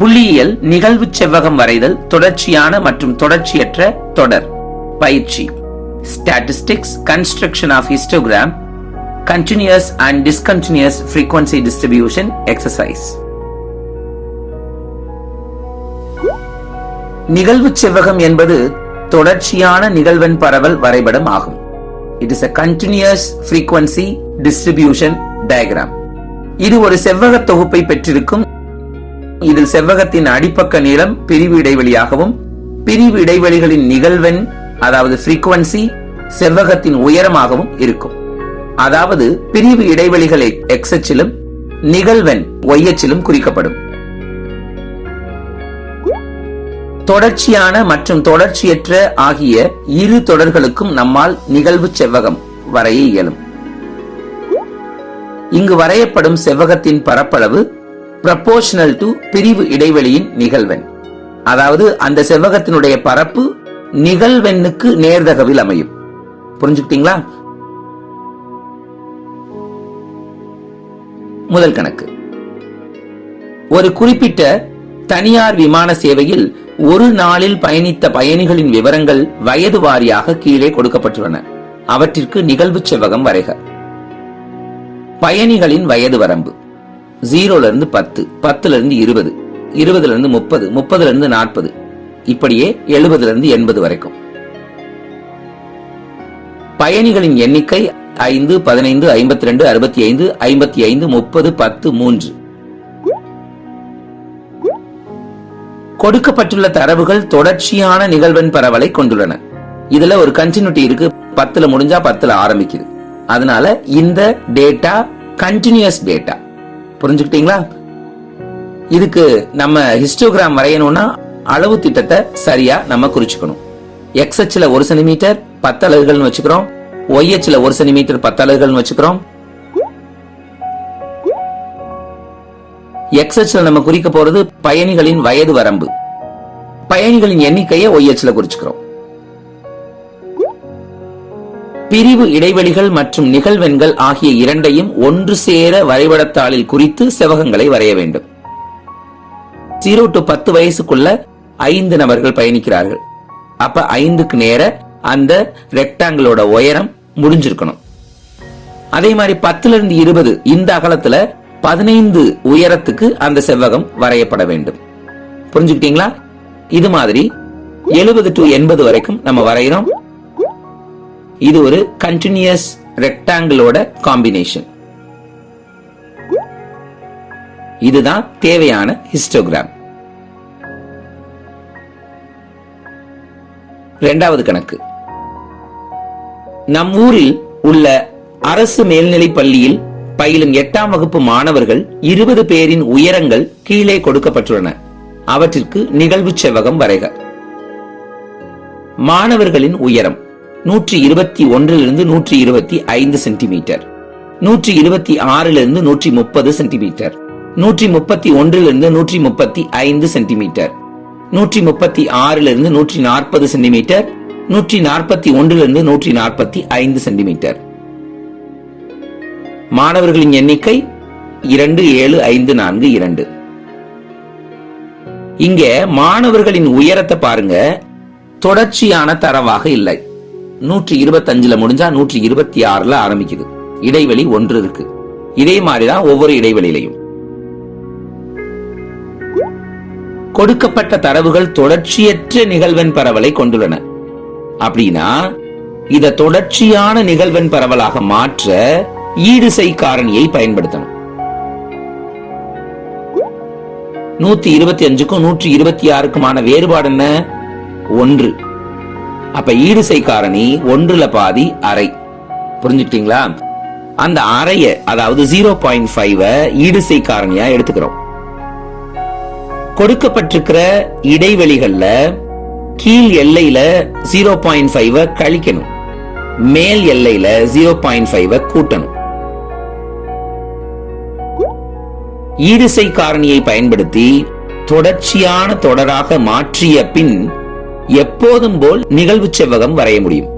புள்ளியியல் நிகழ்வு செவ்வகம் வரைதல் தொடர்ச்சியான மற்றும் தொடர்ச்சியற்ற தொடர். பயிற்சி. Statistics construction of histogram continuous and discontinuous frequency distribution exercise நிகழ்வு செவ்வகம் என்பது தொடர்ச்சியான நிகழ்வெண் பரவல் வரைபடம் ஆகும். It is a continuous frequency distribution diagram இது ஒரு செவ்வக தொகுப்பை பெற்றிருக்கும் இதில் செவ்வகத்தின் அடிப்பக்க நீளம் பிரிவு இடைவெளியாகவும் பிரிவு இடைவெளிகளின் நிகழ்வெண் அதாவது ஃப்ரீக்குவன்சி செவ்வகத்தின் உயரமாகவும் இருக்கும். அதாவது பிரிவு இடைவெளிகளை எக்ஸ் அச்சிலும் நிகழ்வெண் ஒய் அச்சிலும் குறிக்கப்படும். தொடர்ச்சியான மற்றும் தொடர்ச்சியற்ற ஆகிய இரு தொடர்களுக்கும் நம்மால் நிகழ்வு செவ்வகம் வரைய இயலும். இங்கு வரையப்படும் செவ்வகத்தின் பரப்பளவு ப்ரப்போர்ஷனல் டு பிரிவு இடைவெளியின் நிகழ்வெண். அதாவது அந்த செவ்வகத்தினுடைய பரப்பு நிகழ்வெண்ணுக்கு நேர்தகவில் அமையும். புரிஞ்சுக்கிட்டீங்களா? முதல் கணக்கு. ஒரு குறிப்பிட்ட தனியார் விமான சேவையில் ஒரு நாளில் பயணித்த பயணிகளின் விவரங்கள் வயது வாரியாக கீழே கொடுக்கப்பட்டுள்ளன. அவற்றிற்கு நிகழ்வு செவ்வகம் வரைக. பயணிகளின் வயது வரம்பு. ஜீரோல இருந்து பத்து பத்துல இருந்து இருபது இருபதுல இருந்து முப்பது முப்பதுல இருந்து நாற்பது இப்படியே எழுபதுல இருந்து எண்பது வரைக்கும். பயணிகளின் எண்ணிக்கை ஐந்து பதினைந்து ஐம்பத்தி ரெண்டு அறுபத்தி ஐந்து ஐம்பத்தி ஐந்து முப்பது பத்து மூன்று. கொடுக்கப்பட்டுள்ள தரவுகள் தொடர்ச்சியான நிகழ்வெண் பரவலை கொண்டுள்ளன. இதுல ஒரு கண்டினியூட்டி இருக்கு பத்துல முடிஞ்சா பத்துல ஆரம்பிக்குது. அதனால இந்த டேட்டா கண்டினியூஸ் டேட்டா புரிஞ்சுக்கிட்டீங்களா? இதுக்கு நம்ம ஹிஸ்டோகிராம் வரையணும்னா அளவு திட்டத்தை சரியா நம்ம குறிச்சுக்கணும். எக்ஸ் அச்சில் ஒரு சென்டிமீட்டர் பத்து அலகுகள்னு வச்சுக்கிறோம். ஒய் அச்சில் ஒரு சென்டிமீட்டர் பத்து அலகுகள்னு வச்சுக்கிறோம். எக்ஸ் அச்சில் நம்ம குறிக்க போறது பயணிகளின் வயது வரம்பு. பயணிகளின் எண்ணிக்கையை ஒய் அச்சில் குறிச்சுக்கிறோம். பிரிவு இடைவெளிகள் மற்றும் நிகழ்வெண்கள் ஆகிய இரண்டையும் ஒன்று சேர வரைபடத்தாளில் குறித்து செவகங்களை வரைய வேண்டும். ஜீரோ டு பத்து வயசுக்குள்ள ஐந்து நபர்கள் பயணிக்கிறார்கள். அப்ப ஐந்துக்கு நேர அந்த ரெக்டாங்கிளோட உயரம் முடிஞ்சிருக்கணும். அதே மாதிரி பத்துல இருந்து இருபது இந்த அகலத்துல பதினைந்து உயரத்துக்கு அந்த செவ்வகம் வரையப்பட வேண்டும். புரிஞ்சுக்கிட்டீங்களா? இது மாதிரி எழுபது டு எண்பது வரைக்கும் நம்ம வரைகிறோம் இது ஒரு கண்டினியூஸ் ரெக்டாங்கிளோட காம்பினேஷன் இதுதான் தேவையான ஹிஸ்டோகிராம் இரண்டாவது கணக்கு. நம் ஊரில் உள்ள அரசு மேல்நிலைப் பள்ளியில் பயிலும் எட்டாம் வகுப்பு மாணவர்கள் இருபது பேரின் உயரங்கள் கீழே கொடுக்கப்பட்டுள்ளன. அவற்றிற்கு நிகழ்வு செவ்வகம் வரைக. மாணவர்களின் உயரம். நூற்றி இருபத்தி ஒன்றிலிருந்து நூற்றி இருபத்தி ஐந்து சென்டிமீட்டர். நூற்றி இருபத்தி ஆறிலிருந்து நூற்றி முப்பது சென்டிமீட்டர். நூற்றி முப்பத்தி ஒன்றிலிருந்து நூற்றி முப்பத்தி ஐந்து சென்டிமீட்டர். நூற்றி முப்பத்தி ஆறிலிருந்து நூற்றி நாற்பது சென்டிமீட்டர். நூற்றி நாற்பத்தி ஒன்றிலிருந்து நூற்றி நாற்பத்தி ஐந்து சென்டிமீட்டர். மாணவர்களின் எண்ணிக்கை இரண்டு ஏழு ஐந்து நான்கு இரண்டு. இங்க மாணவர்களின் உயரத்தை பாருங்க. தொடர்ச்சியான தரவாக இல்லை. நூற்றி இருபத்தஞ்சுல முடிஞ்சா நூற்றி இருபத்தி ஆறுல ஆரம்பிக்குது. இடைவெளி ஒன்று இருக்கு. இதே மாதிரிதான் ஒவ்வொரு இடைவெளியிலையும். கொடுக்கப்பட்ட தரவுகள் தொடர்ச்சியற்ற நிகழ்வெண் பரவலை கொண்டுள்ளன. அப்படின்னா இத தொடர்ச்சியான நிகழ்வெண் பரவலாக மாற்ற ஈடுசை காரணியை பயன்படுத்தணும். நூத்தி இருபத்தி அஞ்சுக்கும் நூற்றி இருபத்தி ஆறுக்குமான வேறுபாடு என்ன ஒன்று. அப்ப ஈடுசை காரணி ஒன்றுல பாதி அரை புரிஞ்சுக்கிட்டீங்களா? அந்த அறைய அதாவது ஜீரோ பாயிண்ட் ஃபைவ் ஈடுசை காரணியா எடுத்துக்கிறோம். கொடுக்கப்பட்டிருக்கிற இடைவெளிகள்ல கீழ் எல்லையில ஜீரோ பாயிண்ட் ஃபைவ் கழிக்கணும். மேல் எல்லையில ஜீரோ பாயிண்ட் ஃபைவ் கூட்டணும். ஈடுசை காரணியை பயன்படுத்தி தொடர்ச்சியான தொடராக மாற்றிய பின் எப்போதும் போல் நிகழ்வு செவ்வகம் வரைய முடியும்.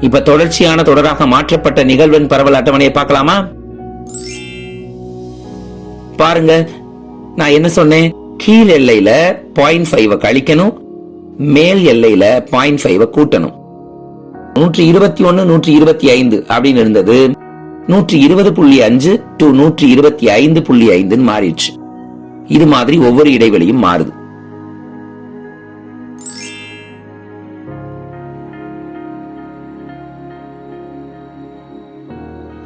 இப்ப தொடர்ச்சியான தொடராக மாற்றப்பட்ட நிகழ்வின் பரவல் அட்டவணையை பார்க்கலாமா? பாருங்க நான் என்ன சொன்னேன்? கீழ் எல்லையில பாயிண்ட் ஃபைவ கழிக்கணும் மேல் எல்லையில பாயிண்ட் ஃபைவ கூட்டணும். நூற்றி இருபத்தி ஒன்னு நூற்றி இருபத்தி ஐந்து அப்படின்னு இருந்தது. நூற்றி இருபது புள்ளி அஞ்சு டு நூற்றி இருபத்தி ஐந்து புள்ளி ஐந்துன்னு மாறிடுச்சு. இது மாதிரி ஒவ்வொரு இடைவெளியும் மாறுது.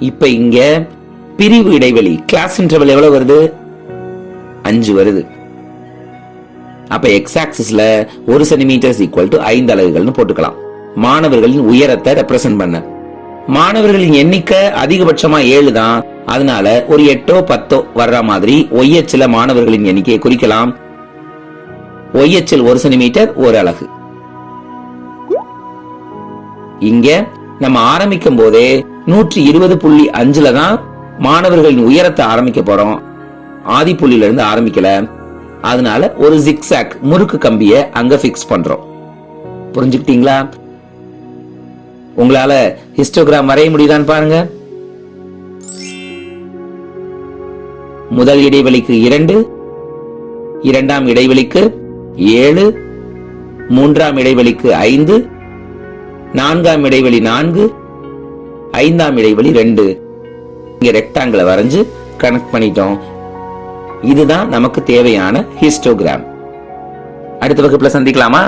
இப்ப இங்க பிரிவு இடைவெளி கிளாஸ் இன்டர்வல் எவ்வளவு வருது? அஞ்சு வருது. அப்ப எக்ஸ் ஆக்சிஸ்ல ஒரு சென்டிமீட்டர் ஈக்குவல் டு ஐந்து அலகுகள்னு போட்டுக்கலாம். மாணவர்களின் உயரத்தை ரெப்ரசன்ட் பண்ண. மாணவர்களின் எண்ணிக்கை அதிகபட்சமா ஏழு தான். அதனால ஒரு எட்டோ பத்தோ வர்ற மாதிரி ஒய்யச்சில மாணவர்களின் எண்ணிக்கையை குறிக்கலாம். ஒய்யச்சில் ஒரு சென்டிமீட்டர் ஒரு அலகு. இங்க நம்ம ஆரம்பிக்கும் போதே நூற்றி இருபது புள்ளி அஞ்சுல தான் மாணவர்களின் உயரத்தை ஆரம்பிக்க போறோம். ஆதி புள்ளியில இருந்து ஆரம்பிக்கல. அதனால ஒரு ஜிக்ஸாக் முறுக்கு கம்பிய அங்க பிக்ஸ் பண்றோம். புரிஞ்சுக்கிட்டீங்களா? உங்களால ஹிஸ்டோகிராம் வரைய முடியுதான்னு பாருங்க. முதல் இடைவெளிக்கு இரண்டு இரண்டாம் இடைவெளிக்கு ஏழு மூன்றாம் இடைவெளிக்கு ஐந்து நான்காம் இடைவெளி நான்கு ஐந்தாம் இடைவெளி ரெண்டு. இங்க ரெக்டாங்கிளை வரைஞ்சு கனெக்ட் பண்ணிட்டோம். இதுதான் நமக்கு தேவையான ஹிஸ்டோகிராம் அடுத்த வகுப்புல சந்திக்கலாமா?